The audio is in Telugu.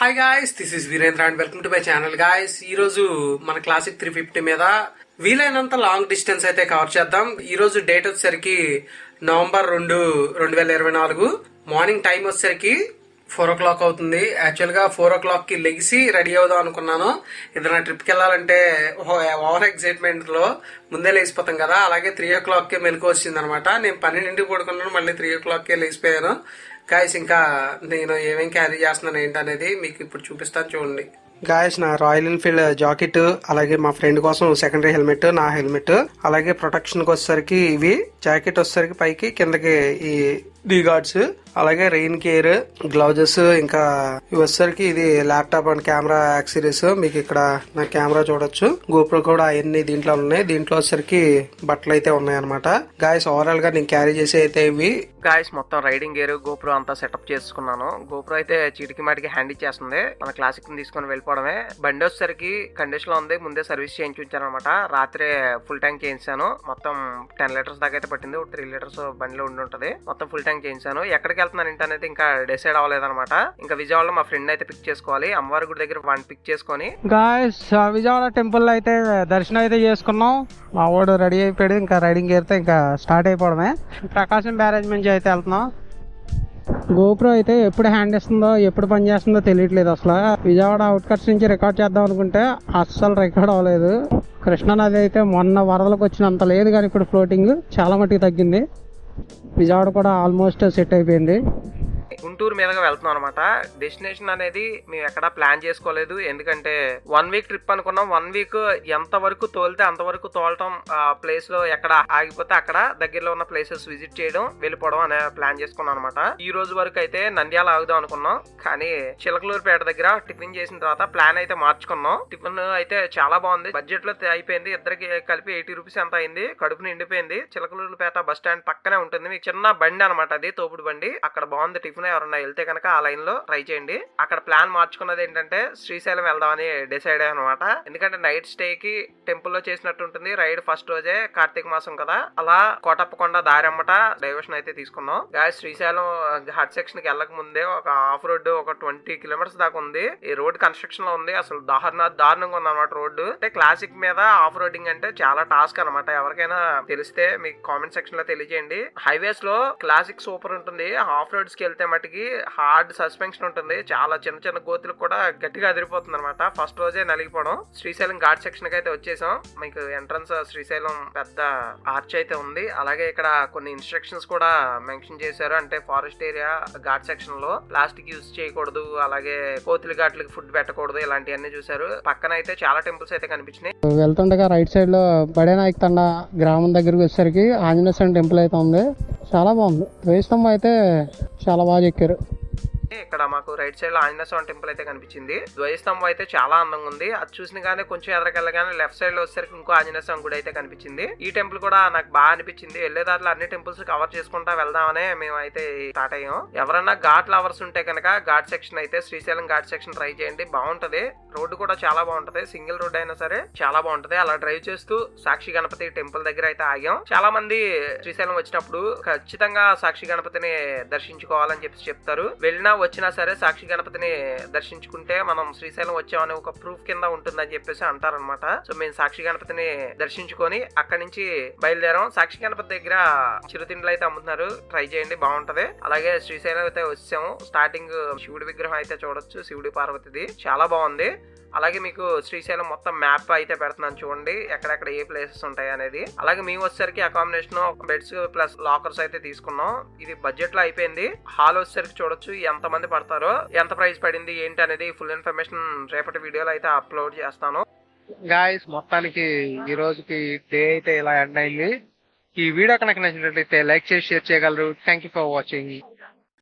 Hi guys this is Virendra and welcome to my channel guys ఈ రోజు మన క్లాసిక్ త్రీ ఫిఫ్టీ మీద వీలైనంత లాంగ్ డిస్టెన్స్ అయితే కవర్ చేద్దాం. ఈ రోజు డేట్ వచ్చేసరికి నవంబర్ రెండు రెండు వేల ఇరవై నాలుగు. మార్నింగ్ టైం వచ్చేసరికి ఫోర్ ఓ క్లాక్ అవుతుంది. యాక్చువల్గా ఫోర్ ఓ క్లాక్కి లెగిసి రెడీ అవుదాం అనుకున్నాను. ఏదైనా ట్రిప్కి వెళ్ళాలంటే ఓవర్ ఎగ్జైట్మెంట్లో ముందే లేచిపోతాం కదా. అలాగే త్రీ ఓ క్లాక్కి మెలకు వచ్చింది అనమాట నేను పన్నెండింటికి పడుకున్నాను మళ్ళీ త్రీ ఓ క్లాక్కే లేచిపోయాను. గాయస్ ఇంకా నేను ఏమేం క్యారీ చేస్తున్నాను ఏంటనేది మీకు ఇప్పుడు చూపిస్తాను చూడండి. గాయస్ నా రాయల్ ఎన్ఫీల్డ్ జాకెట్ అలాగే మా ఫ్రెండ్ కోసం సెకండరీ హెల్మెట్ నా హెల్మెట్ అలాగే ప్రొటెక్షన్ వచ్చేసరికి ఇవి. జాకెట్ వచ్చేసరికి పైకి కిందకి ఈ డీ గార్డ్స్ అలాగే రెయిన్ కేర్ గ్లౌజెస్ ఇంకా ఇవి వచ్చేసరికి ఇది ల్యాప్టాప్ అండ్ కెమెరా యాక్సరీస్. మీకు ఇక్కడ నా కెమెరా చూడొచ్చు. గోప్రో కూడా అవన్నీ దీంట్లో ఉన్నాయి. దీంట్లో వచ్చేసరికి బట్టలు అయితే ఉన్నాయి అనమాట గాయస్ ఓవరాల్గా నేను క్యారీ చేసి అయితే ఇవి. గాయస్ మొత్తం రైడింగ్ గేర్ గోప్రో అంతా సెటప్ చేసుకున్నాను. గోప్రో అయితే చిటికి మాటికి హ్యాండ్ ఇచ్చేస్తుంది. మన క్లాసిక్ తీసుకొని వెళ్ళిపోవడమే. బండి వచ్చేసరికి కండిషన్లో ఉంది. ముందే సర్వీస్ చేయించి ఉంచాను అనమాట రాత్రే ఫుల్ ట్యాంక్ చేయించాను. మొత్తం టెన్ లీటర్స్ దాకా అయితే పట్టింది. ఒక త్రీ లీటర్స్ బండిలో ఉండి ఉంటుంది. మొత్తం ఫుల్ ట్యాంక్ చేయించాను. ఎక్కడికి వెళ్తున్నాను ఏంటి అనేది ఇంకా డిసైడ్ అవ్వలేదన్నమాట. ఇంకా విజయవాడలో మా ఫ్రెండ్ అయితే పిక్ చేసుకోవాలి. అమ్మవారి గుడి దగ్గర వన్ పిక్ చేసుకొని గాయస్ విజయవాడ టెంపుల్ అయితే దర్శనం అయితే చేసుకున్నాం. మా వాడు రెడీ అయిపోయాడు. ఇంకా రైడింగ్ గేర్తో ఇంకా స్టార్ట్ అయిపోవడమే. ప్రకాశం బ్యారేజ్ నుంచి అయితే వెళ్తున్నాం. గోప్రో అయితే ఎప్పుడు హ్యాండ్ ఇస్తుందో ఎప్పుడు పని చేస్తుందో తెలియట్లేదు అసలు. విజయవాడ అవుట్కట్స్ నుంచి రికార్డ్ చేద్దాం అనుకుంటే అస్సలు రికార్డ్ అవ్వలేదు. కృష్ణానది అయితే మొన్న వరదలకు వచ్చినంత లేదు కానీ ఇప్పుడు ఫ్లోటింగ్ చాలా మట్టుకు తగ్గింది. విజయవాడ కూడా ఆల్మోస్ట్ సెట్ అయిపోయింది. గుంటూరు మీదుగా వెళ్తున్నాం అనమాట డెస్టినేషన్ అనేది మేము ఎక్కడా ప్లాన్ చేసుకోలేదు. ఎందుకంటే వన్ వీక్ ట్రిప్ అనుకున్నాం. వన్ వీక్ ఎంత వరకు తోలితే అంతవరకు తోలటం ఆ ప్లేస్లో ఎక్కడ ఆగిపోతే అక్కడ దగ్గరలో ఉన్న ప్లేసెస్ విజిట్ చేయడం వెళ్ళిపోవడం అనే ప్లాన్ చేసుకున్నాం అనమాట ఈ రోజు వరకు అయితే నంద్యాల ఆగుదాం అనుకున్నాం. కానీ చిలకలూరుపేట దగ్గర టిఫిన్ చేసిన తర్వాత ప్లాన్ అయితే మార్చుకున్నాం. టిఫిన్ అయితే చాలా బాగుంది. బడ్జెట్లో అయిపోయింది. ఇద్దరికి కలిపి ఎయిటీ రూపీస్ ఎంత అయింది? కడుపు నిండిపోయింది. చిలకలూరుపేట బస్ స్టాండ్ పక్కనే ఉంటుంది. మీకు చిన్న బండి అనమాట అది తోపుడు బండి. అక్కడ బాగుంది టిఫిన్ ఎవరన్నా వెళ్తే కనుక ఆ లైన్లో ట్రై చేయండి. అక్కడ ప్లాన్ మార్చుకున్నది ఏంటంటే శ్రీశైలం వెళ్దామని డిసైడ్ అనమాట ఎందుకంటే నైట్ స్టే కి టెంపుల్లో చేసినట్టు ఉంటుంది. రైడ్ ఫస్ట్ రోజే కార్తీక మాసం కదా. అలా కోటప్పకొండ దారమ్మట డైవర్షన్ అయితే తీసుకున్నాం. గాయ శ్రీశైలం ఘాట్ సెక్షన్కి వెళ్ళక ముందే ఒక ఆఫ్ రోడ్ ఒక ట్వంటీ కిలోమీటర్స్ దాకా ఉంది. ఈ రోడ్ కన్స్ట్రక్షన్లో ఉంది. అసలు దారుణ దారుణంగా ఉంది అనమాట రోడ్డు. అంటే క్లాసిక్ మీద ఆఫ్ రోడింగ్ అంటే చాలా టాస్క్ అనమాట ఎవరికైనా తెలిస్తే మీకు కామెంట్ సెక్షన్లో తెలియజేయండి. హైవేస్లో క్లాసిక్ సూపర్ ఉంటుంది. ఆఫ్ రోడ్స్కి వెళ్తే వాటికి హార్డ్ సస్పెన్షన్ ఉంటుంది. చాలా చిన్న చిన్న గోతులకు కూడా గట్టిగా అదిరిపోతుంది అనమాట ఫస్ట్ రోజే నలిగిపోవడం. శ్రీశైలం ఘాట్ సెక్షన్కి అయితే వచ్చేసాం. మీకు ఎంట్రన్స్ శ్రీశైలం పెద్ద ఆర్చ్ అయితే ఉంది. అలాగే ఇక్కడ కొన్ని ఇన్స్ట్రక్షన్స్ కూడా మెన్షన్ చేశారు. అంటే ఫారెస్ట్ ఏరియా ఘాట్ సెక్షన్లో ప్లాస్టిక్ యూజ్ చేయకూడదు. అలాగే కోతులు ఘాట్లకి ఫుడ్ పెట్టకూడదు. ఇలాంటివన్నీ చూసారు పక్కన అయితే చాలా టెంపుల్స్ అయితే కనిపించినాయి. వెళ్తుండగా రైట్ సైడ్లో బడే నాయక్ తండ గ్రామం దగ్గరికి వచ్చేసరికి ఆంజనేయ స్వామి టెంపుల్ అయితే ఉంది. చాలా బాగుంది. వేస్తంభం అయితే చాలా బాగా చెక్కారు. ఇక్కడ మాకు రైట్ సైడ్లో ఆంజనేయ స్వామి టెంపుల్ అయితే కనిపించింది. ద్వయస్తంభం అయితే చాలా అందంగా ఉంది. అది చూసిన కానీ కొంచెం ఎదరకెళ్ళగానే లెఫ్ట్ సైడ్లో వచ్చేసరికి ఇంకో ఆంజనేయ స్వామి గుడి అయితే కనిపించింది. ఈ టెంపుల్ కూడా నాకు బాగా అనిపించింది. వెళ్ళేదారిలో అన్ని టెంపుల్స్ కవర్ చేసుకుంటా వెళ్దామనే మేము అయితే స్టార్ట్ అయ్యాం. ఎవరైనా ఘాట్ లవర్స్ ఉంటే కనుక ఘాట్ సెక్షన్ అయితే శ్రీశైలం ఘాట్ సెక్షన్ ట్రై చేయండి. బాగుంటది. రోడ్డు కూడా చాలా బాగుంటది. సింగిల్ రోడ్ అయినా సరే చాలా బాగుంటది. అలా డ్రైవ్ చేస్తూ సాక్షి గణపతి టెంపుల్ దగ్గర అయితే ఆగాం. చాలా మంది శ్రీశైలం వచ్చినప్పుడు ఖచ్చితంగా సాక్షి గణపతిని దర్శించుకోవాలని చెప్పి చెప్తారు. వెళ్ళినా వచ్చినా సరే సాక్షి గణపతిని దర్శించుకుంటే మనం శ్రీశైలం వచ్చామని ఒక ప్రూఫ్ కింద ఉంటుందని చెప్పేసి అంటారనమాట సో మేము సాక్షి గణపతిని దర్శించుకొని అక్కడి నుంచి బయలుదేరాం. సాక్షి గణపతి దగ్గర చిరుతిండ్లు అయితే అమ్ముతున్నారు. ట్రై చేయండి బాగుంటది. అలాగే శ్రీశైలం అయితే వచ్చాము. స్టార్టింగ్ శివుడి విగ్రహం అయితే చూడొచ్చు. శివుడి పార్వతిది. చాలా బాగుంది. అలాగే మీకు శ్రీశైలం మొత్తం మ్యాప్ అయితే పెడుతున్నాను చూడండి ఎక్కడెక్కడ ఏ ప్లేసెస్ ఉంటాయి అనేది. అలాగే మేము వచ్చేసరికి అకామిడేషన్ బెడ్స్ ప్లస్ లాకర్స్ అయితే తీసుకున్నాం. ఇది బడ్జెట్లో అయిపోయింది. హాల్ వచ్చేసరికి చూడొచ్చు ఎంత మంది పడతారో ఎంత ప్రైస్ పడింది ఏంటి అనేది ఫుల్ ఇన్ఫర్మేషన్ రేపటి వీడియోలో అయితే అప్లోడ్ చేస్తాను. గాయస్ మొత్తానికి ఈ రోజుకి డే అయితే ఇలా ఎండ్ అయింది. ఈ వీడియో కనుక నచ్చినట్లయితే లైక్ చేసి షేర్ చేయగలరు. Thank you for watching